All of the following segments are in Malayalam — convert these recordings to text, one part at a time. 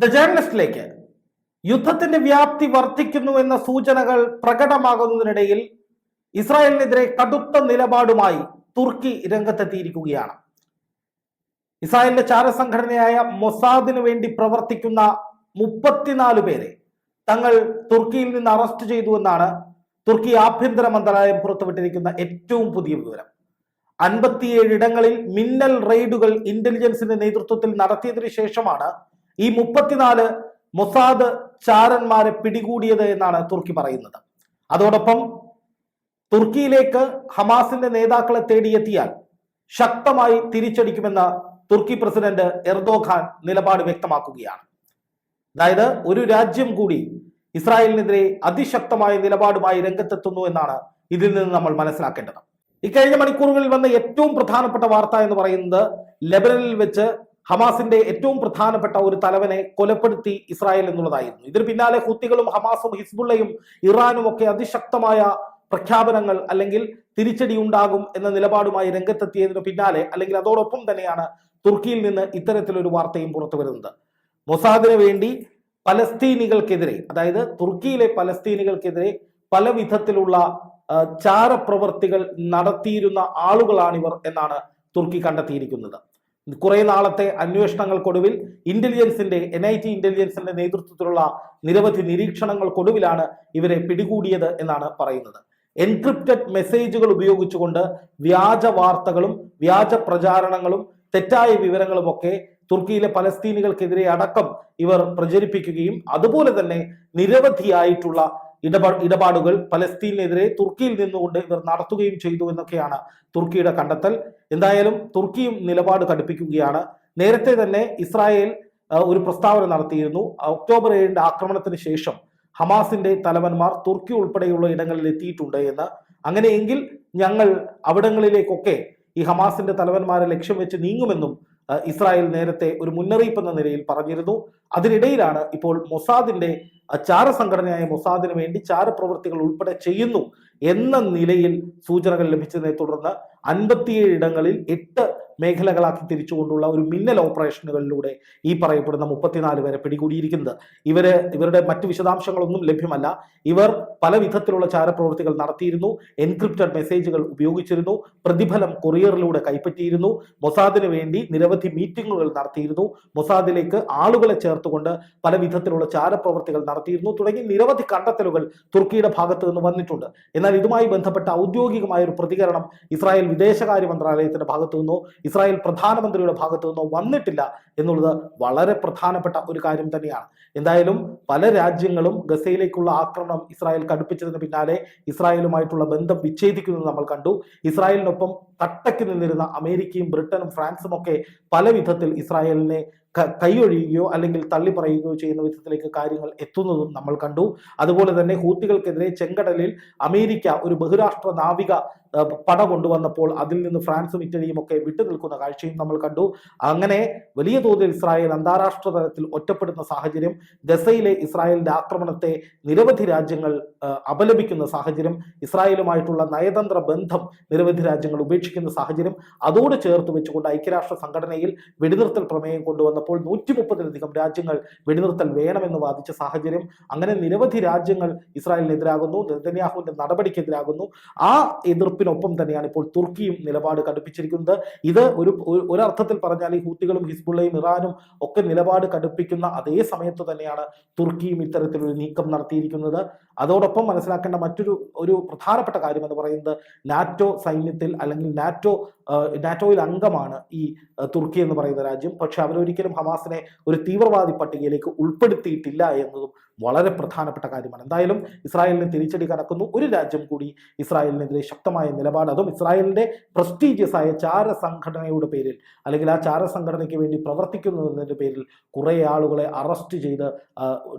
ദ ജേർണലിസ്റ്റിലേക്ക് യുദ്ധത്തിന്റെ വ്യാപ്തി വർദ്ധിക്കുന്നു എന്ന സൂചനകൾ പ്രകടമാകുന്നതിനിടയിൽ ഇസ്രായേലിനെതിരെ കടുത്ത നിലപാടുമായി തുർക്കി രംഗത്തെത്തിയിരിക്കുകയാണ്. ഇസ്രായേലിന്റെ ചാരസംഘടനയായ മൊസാദിന് വേണ്ടി പ്രവർത്തിക്കുന്ന മുപ്പത്തിനാല് പേരെ തങ്ങൾ തുർക്കിയിൽ നിന്ന് അറസ്റ്റ് ചെയ്തു എന്നാണ് തുർക്കി ആഭ്യന്തര മന്ത്രാലയം പുറത്തുവിട്ടിരിക്കുന്ന ഏറ്റവും പുതിയ വിവരം. അൻപത്തിയേഴ് ഇടങ്ങളിൽ മിന്നൽ റെയ്ഡുകൾ ഇന്റലിജൻസിന്റെ നേതൃത്വത്തിൽ നടത്തിയതിനു ശേഷമാണ് ഈ മുപ്പത്തിനാല് മൊസാദ് ചാരന്മാരെ പിടികൂടിയത് എന്നാണ് തുർക്കി പറയുന്നത്. അതോടൊപ്പം തുർക്കിയിലേക്ക് ഹമാസിന്റെ നേതാക്കളെ തേടിയെത്തിയാൽ ശക്തമായി തിരിച്ചടിക്കുമെന്ന് തുർക്കി പ്രസിഡന്റ് എർദോഖാൻ നിലപാട് വ്യക്തമാക്കുകയാണ്. അതായത് ഒരു രാജ്യം കൂടി ഇസ്രായേലിനെതിരെ അതിശക്തമായ നിലപാടുമായി രംഗത്തെത്തുന്നു എന്നാണ് ഇതിൽ നിന്ന് നമ്മൾ മനസ്സിലാക്കേണ്ടത്. ഇക്കഴിഞ്ഞ മണിക്കൂറുകളിൽ വന്ന ഏറ്റവും പ്രധാനപ്പെട്ട വാർത്ത എന്ന് പറയുന്നത് ലെബനനിൽ വെച്ച് ഹമാസിന്റെ ഏറ്റവും പ്രധാനപ്പെട്ട ഒരു തലവനെ കൊലപ്പെടുത്തി ഇസ്രായേൽ എന്നുള്ളതായിരുന്നു. ഇതിന് പിന്നാലെ ഹുത്തികളും ഹമാസും ഹിസ്ബുള്ളയും ഇറാനും ഒക്കെ അതിശക്തമായ പ്രഖ്യാപനങ്ങൾ അല്ലെങ്കിൽ തിരിച്ചടി ഉണ്ടാകും എന്ന നിലപാടുമായി രംഗത്തെത്തിയതിനു പിന്നാലെ അല്ലെങ്കിൽ അതോടൊപ്പം തന്നെയാണ് തുർക്കിയിൽ നിന്ന് ഇത്തരത്തിലൊരു വാർത്തയും പുറത്തു വരുന്നത്. മൊസാദിന് വേണ്ടി പലസ്തീനികൾക്കെതിരെ അതായത് തുർക്കിയിലെ പലസ്തീനികൾക്കെതിരെ പല വിധത്തിലുള്ള ചാരപ്രവർത്തികൾ നടത്തിയിരുന്ന ആളുകളാണിവർ എന്നാണ് തുർക്കി കണ്ടെത്തിയിരിക്കുന്നത്. കുറെ നാളത്തെ അന്വേഷണങ്ങൾക്കൊടുവിൽ ഇന്റലിജൻസിന്റെ എൻ ഐ ടി ഇന്റലിജൻസിന്റെ നേതൃത്വത്തിലുള്ള നിരവധി നിരീക്ഷണങ്ങൾക്കൊടുവിലാണ് ഇവരെ പിടികൂടിയത് എന്നാണ് പറയുന്നത്. എൻക്രിപ്റ്റഡ് മെസ്സേജുകൾ ഉപയോഗിച്ചുകൊണ്ട് വ്യാജ വാർത്തകളും വ്യാജ പ്രചാരണങ്ങളും തെറ്റായ വിവരങ്ങളും ഒക്കെ തുർക്കിയിലെ പലസ്തീനികൾക്കെതിരെ അടക്കം ഇവർ പ്രചരിപ്പിക്കുകയും അതുപോലെ തന്നെ നിരവധിയായിട്ടുള്ള ഇടപാ ഇടപാടുകൾ പലസ്തീനെതിരെ തുർക്കിയിൽ നിന്നുകൊണ്ട് ഇവർ നടത്തുകയും ചെയ്തു എന്നൊക്കെയാണ് തുർക്കിയുടെ കണ്ടെത്തൽ. എന്തായാലും തുർക്കിയും നിലപാട് കടുപ്പിക്കുകയാണ്. നേരത്തെ തന്നെ ഇസ്രായേൽ ഒരു പ്രസ്താവന നടത്തിയിരുന്നു. ഒക്ടോബർ ഏഴിന്റെ ആക്രമണത്തിന് ശേഷം ഹമാസിന്റെ തലവന്മാർ തുർക്കി ഉൾപ്പെടെയുള്ള ഇടങ്ങളിൽ എത്തിയിട്ടുണ്ട് എന്ന്. അങ്ങനെയെങ്കിൽ ഞങ്ങൾ അവിടങ്ങളിലേക്കൊക്കെ ഈ ഹമാസിന്റെ തലവന്മാരെ ലക്ഷ്യം വെച്ച് നീങ്ങുമെന്നും ഇസ്രായേൽ നേരത്തെ ഒരു മുന്നറിയിപ്പ് എന്ന നിലയിൽ പറഞ്ഞിരുന്നു. അതിനിടയിലാണ് ഇപ്പോൾ മൊസാദിന്റെ ചാര സംഘടനയായ മൊസാദിന് വേണ്ടി ചാരപ്രവൃത്തികൾ ഉൾപ്പെടെ ചെയ്യുന്നു എന്ന നിലയിൽ സൂചനകൾ ലഭിച്ചതിനെ തുടർന്ന് അൻപത്തിയേഴ് ഇടങ്ങളിൽ എട്ട് മേഖലകളാക്കി തിരിച്ചുകൊണ്ടുള്ള ഒരു മിന്നൽ ഓപ്പറേഷനുകളിലൂടെ ഈ പറയപ്പെടുന്ന മുപ്പത്തിനാല് പേരെ പിടികൂടിയിരിക്കുന്നത്. ഇവർ ഇവരുടെ മറ്റു വിശദാംശങ്ങളൊന്നും ലഭ്യമല്ല. ഇവർ പല വിധത്തിലുള്ള ചാരപ്രവൃത്തികൾ നടത്തിയിരുന്നു. എൻക്രിപ്റ്റഡ് മെസ്സേജുകൾ ഉപയോഗിച്ചിരുന്നു. പ്രതിഫലം കൊറിയറിലൂടെ കൈപ്പറ്റിയിരുന്നു. മൊസാദിന് വേണ്ടി നിരവധി മീറ്റിങ്ങുകൾ നടത്തിയിരുന്നു. മൊസാദിലേക്ക് ആളുകളെ ചേർത്തുകൊണ്ട് പല വിധത്തിലുള്ള ചാരപ്രവൃത്തികൾ നടത്തിയിരുന്നു. തുടങ്ങി നിരവധി കണ്ടെത്തലുകൾ തുർക്കിയുടെ ഭാഗത്ത് നിന്ന് വന്നിട്ടുണ്ട്. എന്നാൽ ഇതുമായി ബന്ധപ്പെട്ട ഔദ്യോഗികമായ ഒരു പ്രതികരണം ഇസ്രായേൽ വിദേശകാര്യ മന്ത്രാലയത്തിന്റെ ഭാഗത്തു നിന്നോ ഇസ്രായേൽ പ്രധാനമന്ത്രിയുടെ ഭാഗത്തു നിന്നോ വന്നിട്ടില്ല എന്നുള്ളത് വളരെ പ്രധാനപ്പെട്ട ഒരു കാര്യം തന്നെയാണ്. എന്തായാലും പല രാജ്യങ്ങളും ഗസയിലേക്കുള്ള ആക്രമണം ഇസ്രായേൽ കടുപ്പിച്ചതിന് പിന്നാലെ ഇസ്രായേലുമായിട്ടുള്ള ബന്ധം വിച്ഛേദിക്കുന്നത് നമ്മൾ കണ്ടു. ഇസ്രായേലിനൊപ്പം തട്ടയ്ക്ക് നിന്നിരുന്ന അമേരിക്കയും ബ്രിട്ടനും ഫ്രാൻസും ഒക്കെ പല വിധത്തിൽ ഇസ്രായേലിനെ കൈയൊഴിയുകയോ അല്ലെങ്കിൽ തള്ളി പറയുകയോ ചെയ്യുന്ന വിധത്തിലേക്ക് കാര്യങ്ങൾ എത്തുന്നതും നമ്മൾ കണ്ടു. അതുപോലെ തന്നെ ഹൂത്തികൾക്കെതിരെ ചെങ്കടലിൽ അമേരിക്ക ഒരു ബഹുരാഷ്ട്ര നാവിക പട കൊണ്ടുവന്നപ്പോൾ അതിൽ നിന്ന് ഫ്രാൻസും ഇറ്റലിയും ഒക്കെ വിട്ടുനിൽക്കുന്ന കാഴ്ചയും നമ്മൾ കണ്ടു. അങ്ങനെ വലിയ തോതിൽ ഇസ്രായേൽ അന്താരാഷ്ട്ര തലത്തിൽ ഒറ്റപ്പെടുന്ന സാഹചര്യം ഗസയിലെ ഇസ്രായേലിന്റെ ആക്രമണത്തെ നിരവധി രാജ്യങ്ങൾ അപലപിക്കുന്ന സാഹചര്യം ഇസ്രായേലുമായിട്ടുള്ള നയതന്ത്ര ബന്ധം നിരവധി രാജ്യങ്ങൾ ഉപേക്ഷിക്കുന്ന സാഹചര്യം അതോട് ചേർത്ത് വെച്ചുകൊണ്ട് ഐക്യരാഷ്ട്ര സംഘടനയിൽ വെടിനിർത്തൽ പ്രമേയം കൊണ്ടുവന്നപ്പോൾ നൂറ്റി മുപ്പതിലധികം രാജ്യങ്ങൾ വെടിനിർത്തൽ വേണമെന്ന് വാദിച്ച സാഹചര്യം അങ്ങനെ നിരവധി രാജ്യങ്ങൾ ഇസ്രായേലിനെതിരാകുന്നു നെതന്യാഹുവിന്റെ നടപടിക്കെതിരാകുന്നു. ആ എതിർപ്പിനൊപ്പം തന്നെയാണ് ഇപ്പോൾ തുർക്കിയും നിലപാട് കടുപ്പിച്ചിരിക്കുന്നത്. ഇത് ഒരു ഒരു- ഒരർത്ഥത്തിൽ പറഞ്ഞാൽ ഈ ഹൂത്തികളും ഹിസ്ബുള്ളയും ഇറാനും ഒക്കെ നിലപാട് കടുപ്പിക്കുന്ന അതേ സമയത്ത് തന്നെയാണ് തുർക്കിയും ഇത്തരത്തിലൊരു നീക്കം നടത്തിയിരിക്കുന്നത്. അതോടൊപ്പം മനസ്സിലാക്കേണ്ട മറ്റൊരു ഒരു പ്രധാനപ്പെട്ട കാര്യം എന്ന് പറയുന്നത് നാറ്റോ സൈന്യത്തിൽ അല്ലെങ്കിൽ നാറ്റോ നാറ്റോയിൽ അംഗമാണ് ഈ തുർക്കി എന്ന് പറയുന്ന രാജ്യം. പക്ഷെ അവരൊരിക്കലും ഹമാസിനെ ഒരു തീവ്രവാദി പട്ടികയിലേക്ക് ഉൾപ്പെടുത്തിയിട്ടില്ല എന്നതും വളരെ പ്രധാനപ്പെട്ട കാര്യമാണ്. എന്തായാലും ഇസ്രായേലിന് തിരിച്ചടി കടക്കുന്നു. ഒരു രാജ്യം കൂടി ഇസ്രായേലിനെതിരെ ശക്തമായ നിലപാട് അതും ഇസ്രായേലിന്റെ പ്രസ്റ്റീജിയസ് ആയ ചാര സംഘടനയുടെ പേരിൽ അല്ലെങ്കിൽ ആ ചാര സംഘടനയ്ക്ക് വേണ്ടി പ്രവർത്തിക്കുന്നതിന്റെ പേരിൽ കുറേ ആളുകളെ അറസ്റ്റ് ചെയ്ത്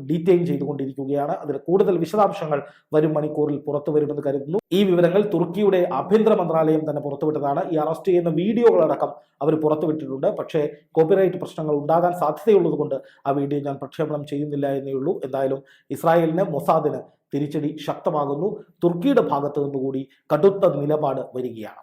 ഡീറ്റെയിൻ ചെയ്തുകൊണ്ടിരിക്കുകയാണ്. അതിന് കൂടുതൽ വിശദാംശങ്ങൾ വരും മണിക്കൂറിൽ പുറത്തു വരുമെന്ന് കരുതുന്നു. ഈ വിവരങ്ങൾ തുർക്കിയുടെ ആഭ്യന്തര മന്ത്രാലയം തന്നെ പുറത്തുവിട്ടതാണ്. ഈ അറസ്റ്റ് ചെയ്യുന്ന വീഡിയോകളടക്കം അവർ പുറത്തുവിട്ടിട്ടുണ്ട്. പക്ഷേ കോപ്പിറൈറ്റ് പ്രശ്നങ്ങൾ ഉണ്ടാകാൻ സാധ്യതയുള്ളതുകൊണ്ട് ആ വീഡിയോ ഞാൻ പ്രക്ഷേപണം ചെയ്യുന്നില്ല എന്നേ ഉള്ളൂ എന്തായാലും ഇസ്രായേലിന് മൊസാദിന് തിരിച്ചടി ശക്തമാകുന്നു. തുർക്കിയുടെ ഭാഗത്തു നിന്നുകൂടി കടുത്ത നിലപാട് വരികയാണ്.